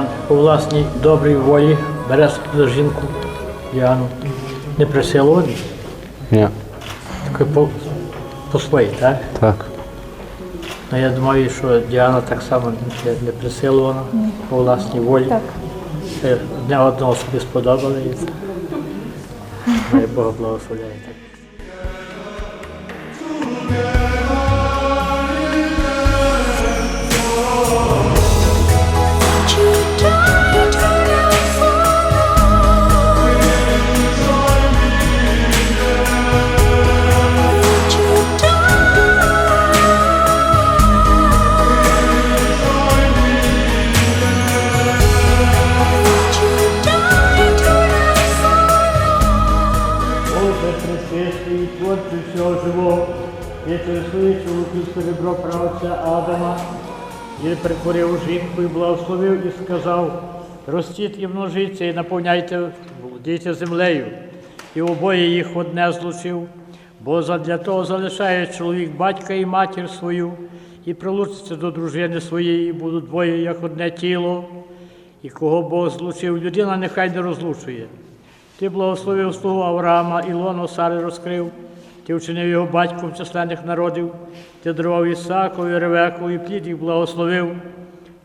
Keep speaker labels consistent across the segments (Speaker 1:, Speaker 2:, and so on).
Speaker 1: Роман по власній добрій волі бере за жінку Діану. Не присилований,
Speaker 2: Ні.
Speaker 1: тільки по, по своїй, так?
Speaker 2: Так.
Speaker 1: Ну, я думаю, що Діана так само не, не присилувана по власній волі.
Speaker 3: Так.
Speaker 1: Одне одного собі сподобали. Бог благословляє. Через своє ребро правця Адама, я притворив жінку і благословив і сказав, ростіть і множіться, і наповняйте дійте землею. І обоє їх одне злучив, бо задля того залишає чоловік батька і матір свою, і прилучиться до дружини своєї, і будуть двоє як одне тіло, і кого Бог злучив, людина нехай не розлучує. Ти благословив слугу Авраама, і лоно Сари розкрив, ти вчинив його батьком численних народів, ти дарував Ісаакові, Ревеку, і плід їх благословив.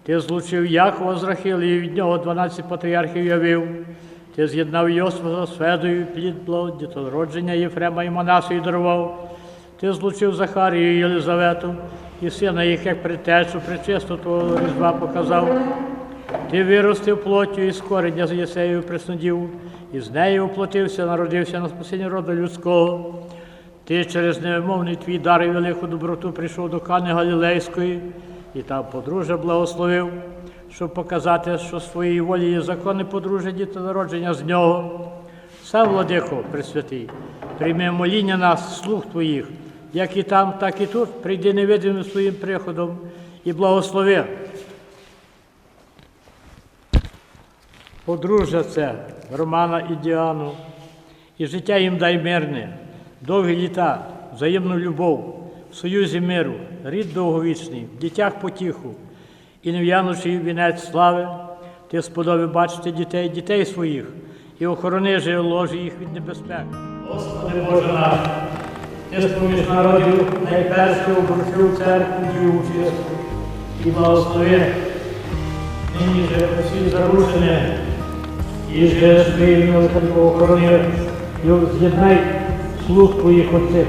Speaker 1: Ти злучив Якова з Рахилою, і від нього 12 патріархів явив. Ти з'єднав Йосифа з Федою, і плід благо- дітородження Єфрема і Манасою дарував. Ти злучив Захарію і Єлизавету, і сина їх, як притечу, причисту твого різдва показав. Ти виростив плоттю із корення з Єсею приснудів, і з нею оплотився, народився на спасіння роду людського. Ти через невимовний твій дар і велику доброту прийшов до Кани Галілейської, і там подружжя благословив, щоб показати, що своєї волі є закони подружжя діти народження з нього. Сам, владико, Пресвятий, прийми моління нас, слуг твоїх, як і там, так і тут, прийди невидимим своїм приходом і благослови. Подружжя це Романа і Діану, і життя їм дай мирне, довгі літа, взаємну любов, в союзі миру, рід довговічний, в дітях потіху, і нев'янучий вінець слави, ти сподоби бачити дітей, дітей своїх, і охорони же ложі їх від небезпек. Господи Боже наш, ти споміж народів, найперше обручив церкву діву чисту, і благослови нині же усі зарушені, і же спільно охорони, і з'єднай слуг твоїх отців.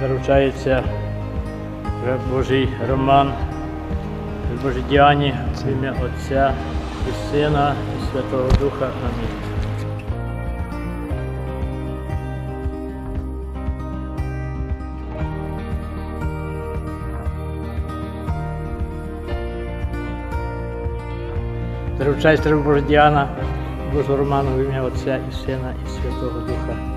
Speaker 1: Заручається Божий Роман, Божій Діані, в ім'я Отця і Сина, і Святого Духа. Амінь. Заручайся треба Божа Діана, Божого Роману в ім'я Отця і Сина, і Святого Духа.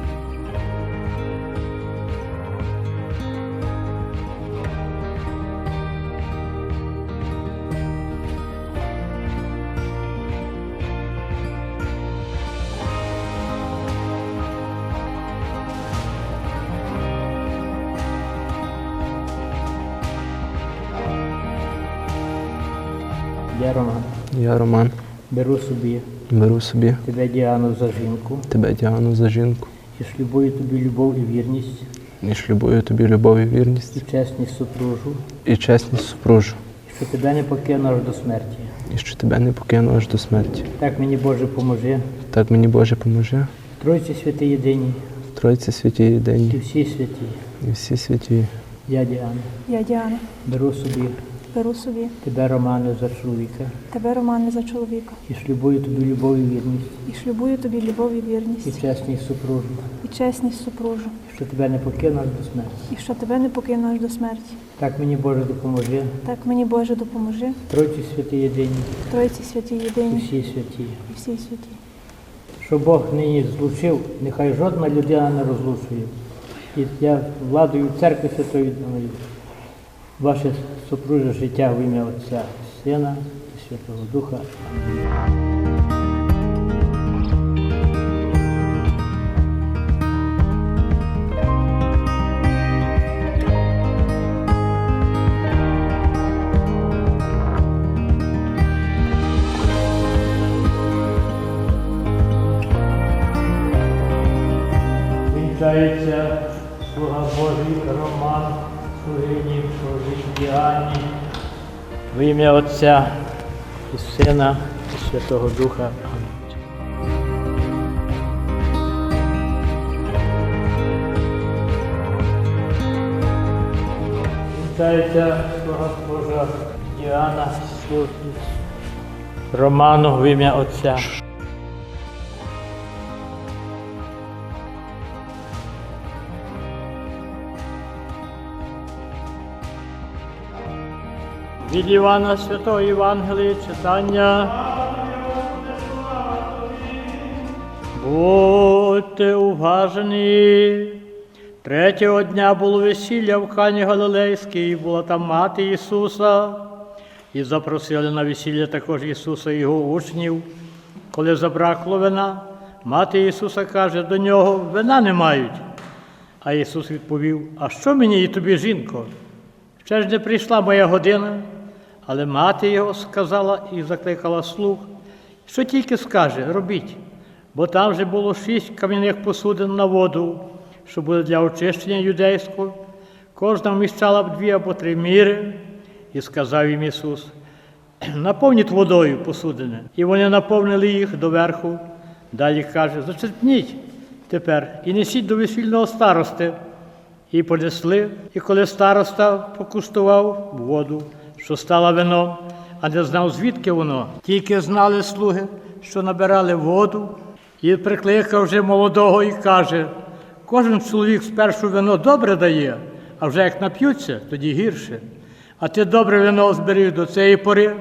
Speaker 1: Я Роман.
Speaker 2: Я Роман.
Speaker 1: Беру собі
Speaker 2: Беру собі
Speaker 1: тебе, Діану, за жінку
Speaker 2: тебе, Діану, за жінку.
Speaker 1: і шлюбую тобі любов і вірність,
Speaker 2: І шлюбую тобі любов і
Speaker 1: і чесність супружу,
Speaker 2: і чесність супружу,
Speaker 1: і що тебе не покину аж до смерті.
Speaker 2: і що тебе не покину аж до смерті.
Speaker 1: Так мені Боже поможи.
Speaker 2: Так мені Боже поможи.
Speaker 1: Тройці святи єдині,
Speaker 2: Тройці святі
Speaker 1: і
Speaker 2: єдині,
Speaker 1: всі святі.
Speaker 2: і всі святі.
Speaker 1: Я, Діана,
Speaker 3: Я Діана,
Speaker 1: беру собі
Speaker 3: беру собі
Speaker 1: тебе, Романе, за чоловіка
Speaker 3: тебе, Романе, за чоловіка,
Speaker 1: і шлюбую тобі любов і вірність,
Speaker 3: і шлюбую тобі любов і
Speaker 1: і чесність супружу,
Speaker 3: і чесність супружу,
Speaker 1: і що тебе не покину аж до смерті.
Speaker 3: і що тебе не покину аж до смерті.
Speaker 1: Так мені Боже допоможи.
Speaker 3: Так мені Боже допоможи,
Speaker 1: Тройці святі єдині,
Speaker 3: Тройці святі
Speaker 1: і
Speaker 3: єдині
Speaker 1: всі святі.
Speaker 3: і всі святі.
Speaker 1: Що Бог нині злучив, нехай жодна людина не розлучує. І я владою церкви Святої думаю, ваше супружне життя в ім'я Отця, Сина і Святого Духа. Амінь. Діані. В ім'я Отця і Сина і Святого Духа. Вітається слуга Божа Діана, слуги Роману в ім'я Отця. Від Івана Святого Євангелія читання. Будьте уважні. Третього дня було весілля в Хані Галилейській, була там мати Ісуса. І запросили на весілля також Ісуса і його учнів. Коли забракло вина, мати Ісуса каже до нього: вина не мають. А Ісус відповів: А що мені і тобі, жінко? Ще ж не прийшла моя година, але мати його сказала і закликала слуг, що тільки скаже, робіть, бо там вже було шість кам'яних посудин на воду, що були для очищення юдейського. Кожна вміщала б дві або три міри, і сказав їм Ісус, наповніть водою посудини. І вони наповнили їх доверху. Далі каже, зачерпніть тепер і несіть до весільного старости. І понесли, і коли староста покуштував воду, що стала вином, а не знав, звідки воно, тільки знали слуги, що набирали воду, і прикликав вже молодого і каже: кожен чоловік спершу вино добре дає, а вже як нап'ються, тоді гірше. А ти добре вино зберіг до цієї пори.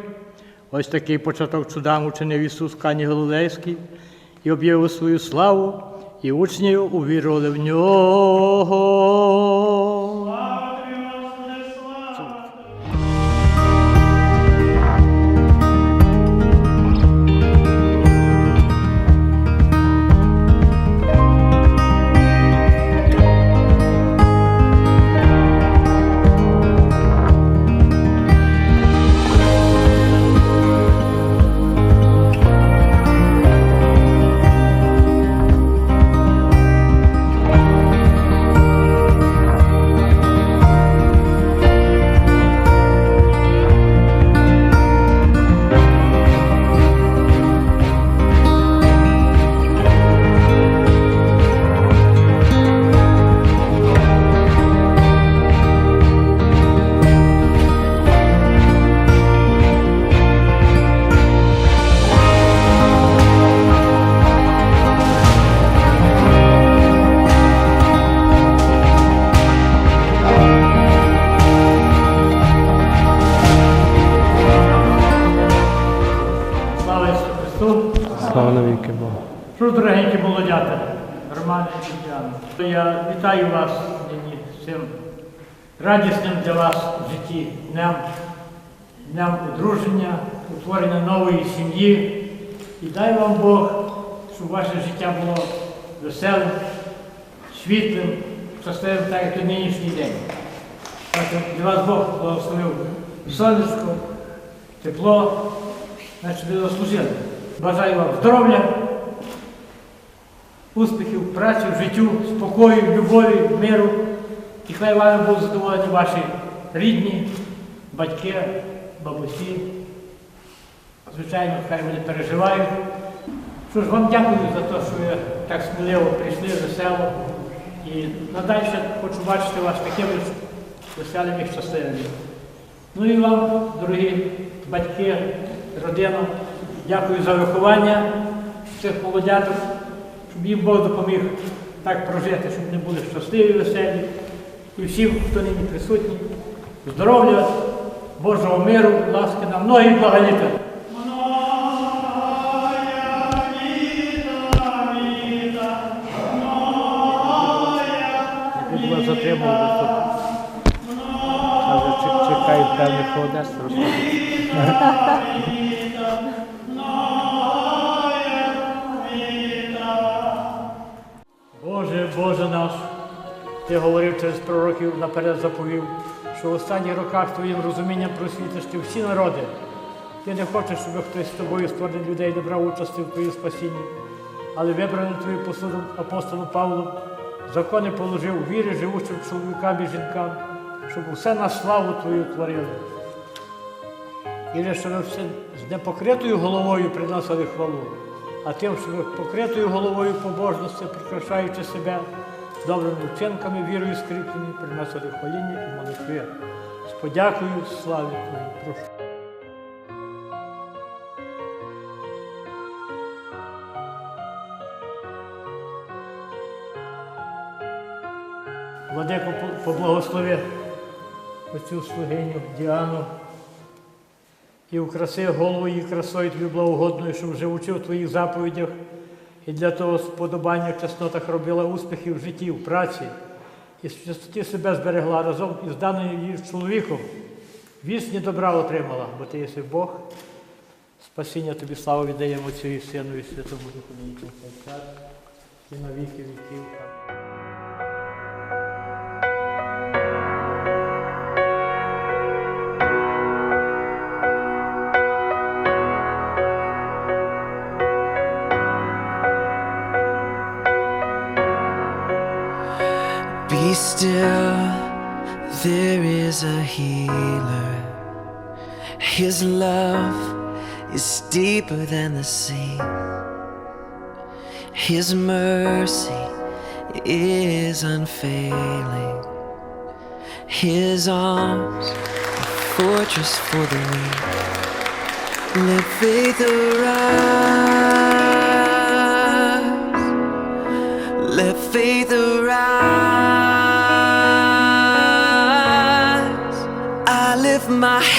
Speaker 1: Ось такий початок чудам учинив Ісус Кані Галилейській і об'явив свою славу, і учні увірували в нього. Тетяна, я вітаю вас нині цим радісним для вас в житті днем, днем одруження, утворення нової сім'ї. І дай вам Бог, щоб ваше життя було веселим, світлим, щасливим, так як і нинішній день. Так, для вас Бог благословив сонечко, тепло, значить ви заслужили. Бажаю вам здоров'я, успіхів, праці, життю, спокою, любові, миру. І хай вами будуть задоволені ваші рідні, батьки, бабусі. Звичайно, хай вони переживають. Що ж, вам дякую за те, що ви так сміливо прийшли, весело. І надальше хочу бачити вас такими веселими і щасливими. Ну і вам, дорогі батьки, родина, дякую за виховання цих молодяток, щоб їм Бог допоміг так прожити, щоб вони були щасливі, веселі. І всім, хто нині присутній, здоров'я, Божого миру, ласки на многі благоліта. Чек- чекаю певних холодець, розходить. Боже, наш, Ти говорив через пророків наперед заповів, що в останніх роках твоїм розумінням просвітиш ти всі народи. Ти не хочеш, щоб хтось з тобою створених людей не брав участі в твоїм спасінні, але вибраний твоїм посудом апостолом Павлом закони положив вірі живучим чоловікам і жінкам, щоб усе на славу Твою творили. І щоб ви все з непокритою головою приносили хвалу, а тим, що покритою головою побожності, прикрашаючи себе добрими вчинками, вірою скріплені, приносили хваління і молитви. З подякою славі Твоїй. Прошу. Владико, поблагослови оцю слугиню Діану і украси голову її красою тобі благогодною, щоб живучи в твоїх заповідях і для того сподобання в чеснотах робила успіхи в житті, в праці, і в чистоті себе зберегла разом із даним її чоловіком. Вісні добра отримала, бо ти єси Бог. Спасіння тобі славу віддаємо Отцю і Сину і Святому Духу і на віки віків.
Speaker 4: Still, there is a healer. His love is deeper than the sea. His mercy is unfailing. His arms a fortress for the weak. Let faith arise. Let faith arise. My